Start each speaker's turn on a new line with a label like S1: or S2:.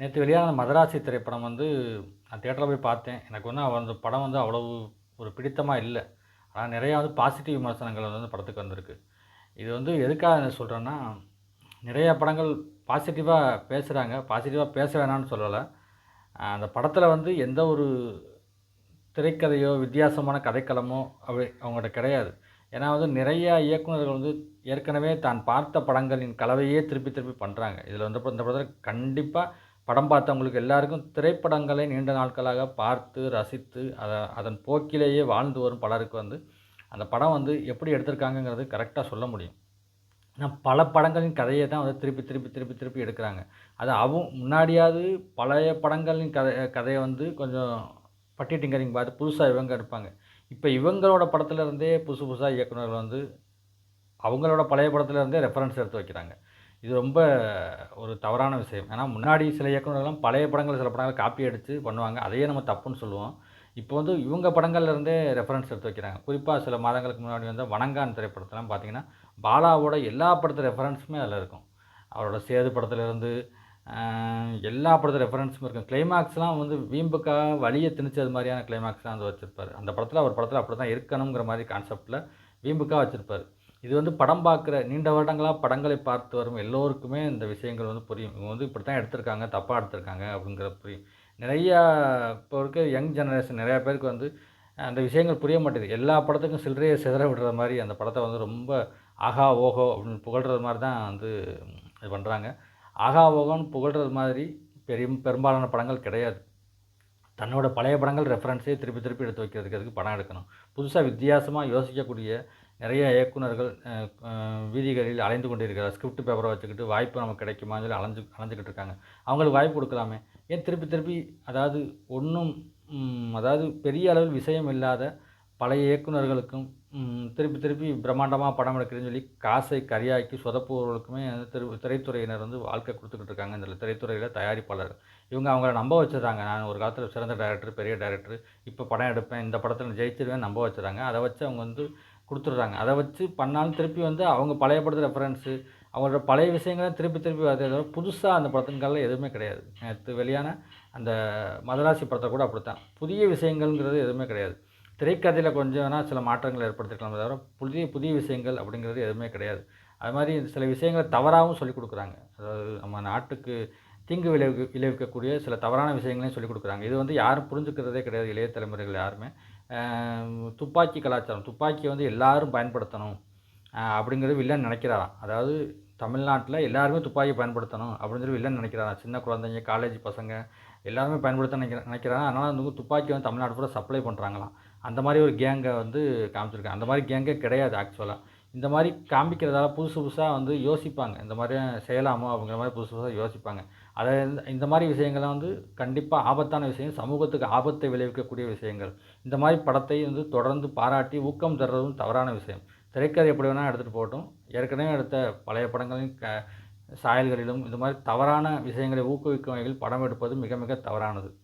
S1: நேற்று வெளியான மதராசி திரைப்படம் வந்து நான் தேட்டரில் போய் பார்த்தேன். எனக்கு வந்து அவன் அந்த படம் வந்து அவ்வளவு ஒரு பிடித்தமாக இல்லை. ஆனால் நிறையா வந்து பாசிட்டிவ் விமர்சனங்கள் வந்து படத்துக்கு வந்திருக்கு. இது வந்து எதுக்காக என்ன சொல்கிறேன்னா நிறையா படங்கள் பாசிட்டிவாக பேசுகிறாங்க பாசிட்டிவாக பேச வேணாம்னு சொல்லலை. அந்த படத்தில் வந்து எந்த ஒரு திரைக்கதையோ வித்தியாசமான கதைக்களமோ அப்படி அவங்கள்ட்ட கிடையாது. ஏன்னா வந்து நிறையா இயக்குனர்கள் வந்து ஏற்கனவே தான் பார்த்த படங்களின் கலவையே திருப்பி திருப்பி பண்ணுறாங்க இதில் வந்து இந்த படத்தில் கண்டிப்பாக படம் பார்த்தவங்களுக்கு எல்லாருக்கும் திரைப்படங்களை நீண்ட நாட்களாக பார்த்து ரசித்து அதை அதன் போக்கிலேயே வாழ்ந்து வரும் பலருக்கு வந்து அந்த படம் வந்து எப்படி எடுத்திருக்காங்கங்கிறது கரெக்டாக சொல்ல முடியும். ஏன்னா பல படங்களின் கதையை தான் வந்து திருப்பி திருப்பி திருப்பி திருப்பி எடுக்கிறாங்க. அது அவங்க முன்னாடியாவது பழைய படங்களின் கதை கதையை வந்து கொஞ்சம் பட்டி டிங்கரிங் பார்த்து புதுசாக இவங்க எடுப்பாங்க. இப்போ இவங்களோட படத்துலேருந்தே புதுசு புதுசாக இயக்குனர்கள் வந்து அவங்களோட பழைய படத்துலேருந்தே ரெஃபரன்ஸ் எடுத்து வைக்கிறாங்க. இது ரொம்ப ஒரு தவறான விஷயம். ஏன்னா முன்னாடி சில இயக்குநர்கள்லாம் பழைய படங்கள் சில படங்கள் காப்பி அடித்து பண்ணுவாங்க. அதையே நம்ம தப்புன்னு சொல்லுவோம். இப்போ வந்து இவங்க படங்கள்லேருந்தே ரெஃபரன்ஸ் எடுத்து வைக்கிறாங்க. குறிப்பாக சில மாதங்களுக்கு முன்னாடி வந்து வணங்கான் திரைப்படத்தெல்லாம் பார்த்தீங்கன்னா பாலாவோட எல்லா படத்து ரெஃபரன்ஸுமே அதில் இருக்கும். அவரோட சேது படத்துலேருந்து எல்லா படத்து ரெஃபரன்ஸும் இருக்கும். கிளைமாக்ஸ்லாம் வந்து வீம்புக்காக வழியை திணிச்சது மாதிரியான கிளைமேக்ஸ்லாம் வந்து வச்சுருப்பார். அந்த படத்தில் அவர் படத்தில் அப்படி தான் இருக்கணுங்கிற மாதிரி கான்செப்டில் வீம்புக்காக வச்சுருப்பார். இது வந்து படம் பார்க்குற நீண்ட வருடங்களாக படங்களை பார்த்து வரும் எல்லோருக்குமே இந்த விஷயங்கள் வந்து புரியும். இவங்க வந்து இப்படி தான் எடுத்திருக்காங்க தப்பாக எடுத்திருக்காங்க அப்படிங்கிற புரியும். நிறையா இப்போ இருக்க யங் ஜெனரேஷன் நிறையா பேருக்கு வந்து அந்த விஷயங்கள் புரிய மாட்டேங்குது. எல்லா படத்துக்கும் சில்லறையை சிதற விடுற மாதிரி அந்த படத்தை வந்து ரொம்ப ஆகா ஓஹோ அப்படின்னு புகழ்கிறது மாதிரி தான் வந்து இது பண்ணுறாங்க ஆகா ஓகோன்னு புகழ்கிறது மாதிரி பெரிய பெரும்பாலான படங்கள் கிடையாது. தன்னோட பழைய படங்கள் ரெஃபரன்ஸே திருப்பி திருப்பி எடுத்து வைக்கிறதுக்கு அதுக்கு படம் எடுக்கணும்? புதுசாக வித்தியாசமாக யோசிக்கக்கூடிய நிறைய இயக்குனர்கள் வீதிகளில் அலைந்து கொண்டிருக்கிறார். ஸ்கிரிப்ட் பேப்பரை வச்சுக்கிட்டு வாய்ப்பு நமக்கு கிடைக்குமான்னு சொல்லி அலைஞ்சு அலைஞ்சிக்கிட்டு இருக்காங்க. அவங்களுக்கு வாய்ப்பு கொடுக்கலாமே. ஏன் திருப்பி திருப்பி அதாவது ஒன்றும் அதாவது பெரிய அளவில் விஷயம் இல்லாத பழைய இயக்குனர்களுக்கும் திருப்பி திருப்பி பிரம்மாண்டமாக படம் எடுக்கிறேன்னு சொல்லி காசை கரியாக்கி சொதப்புவர்களுக்குமே வந்து திரு திரைத்துறையினர் வந்து வாழ்க்கை கொடுத்துக்கிட்டு இருக்காங்க. இந்த திரைத்துறையில் தயாரிப்பாளர். இவங்க அவங்கள நம்ப வச்சுருக்காங்க. நான் ஒரு காலத்தில் சிறந்த டைரக்டர் பெரிய டைரக்டர் இப்போ படம் எடுப்பேன் இந்த படத்தில் ஜெயிச்சிருவேன் நம்ப வச்சுருக்காங்க. அதை வச்சு அவங்க வந்து கொடுத்துட்றாங்க. அதை வச்சு பண்ணாலும் திருப்பி வந்து அவங்க பழைய படத்து ரெஃபரன்ஸு அவங்களோட பழைய விஷயங்களை திருப்பி திருப்பி வருதே தவிர புதுசாக அந்த படத்துங்களில் எதுவுமே கிடையாது. நேற்று வெளியான அந்த மதராசி படத்தை கூட அப்படித்தான். புதிய விஷயங்கள்ங்கிறது எதுவுமே கிடையாது. திரைக்கதையில் கொஞ்சம் வேணால் சில மாற்றங்கள் ஏற்படுத்திக்கலாமே தவிர புதிய புதிய விஷயங்கள் அப்படிங்கிறது எதுவுமே கிடையாது. அது மாதிரி சில விஷயங்களை தவறாகவும் சொல்லிக் கொடுக்குறாங்க. அதாவது நம்ம நாட்டுக்கு தீங்கு விளைவி விளைவிக்கக்கூடிய சில தவறான விஷயங்களையும் சொல்லிக் கொடுக்குறாங்க. இது வந்து யாரும் புரிஞ்சுக்கிறதே கிடையாது இளைய தலைமுறைகள் யாருமே. துப்பாக்கி கலாச்சாரம். துப்பாக்கியை வந்து எல்லாரும் பயன்படுத்தணும். அப்படிங்கிறது வில்லன் நினைக்கிறாராம். அதாவது தமிழ்நாட்டில் எல்லாருமே துப்பாக்கி பயன்படுத்தணும் அப்படின்னு சொல்லி வில்லன் நினைக்கிறாராம். சின்ன குழந்தைங்க காலேஜ் பசங்க எல்லாருமே பயன்படுத்த நினைக்கிற நினைக்கிறாங்க அதனால் வந்து துப்பாக்கி வந்து தமிழ்நாடு பூரா சப்ளை பண்ணுறாங்களாம் அந்த மாதிரி ஒரு கேங்கை வந்து காமிச்சிருக்காங்க. அந்த மாதிரி கேங்கே கிடையாது ஆக்சுவலாக இந்த மாதிரி காமிக்கிறதால புதுசு புதுசாக வந்து யோசிப்பாங்க. இந்த மாதிரி செய்யலாமோ அப்படிங்கிற மாதிரி புதுசு புதுசாக யோசிப்பாங்க. அதை இந்த- இந்த மாதிரி விஷயங்கள்லாம் வந்து கண்டிப்பாக ஆபத்தான விஷயம் சமூகத்துக்கு ஆபத்தை விளைவிக்கக்கூடிய விஷயங்கள். இந்த மாதிரி படத்தை வந்து தொடர்ந்து பாராட்டி ஊக்கம் தர்றதும் தவறான விஷயம். திரைக்கதை எப்படி வேணால் எடுத்துகிட்டு போகட்டும். ஏற்கனவே எடுத்த பழைய படங்களையும் க சாயல்களிலும் இந்த மாதிரி தவறான விஷயங்களை ஊக்குவிக்கும் வகையில் படம் எடுப்பது மிக மிக தவறானது.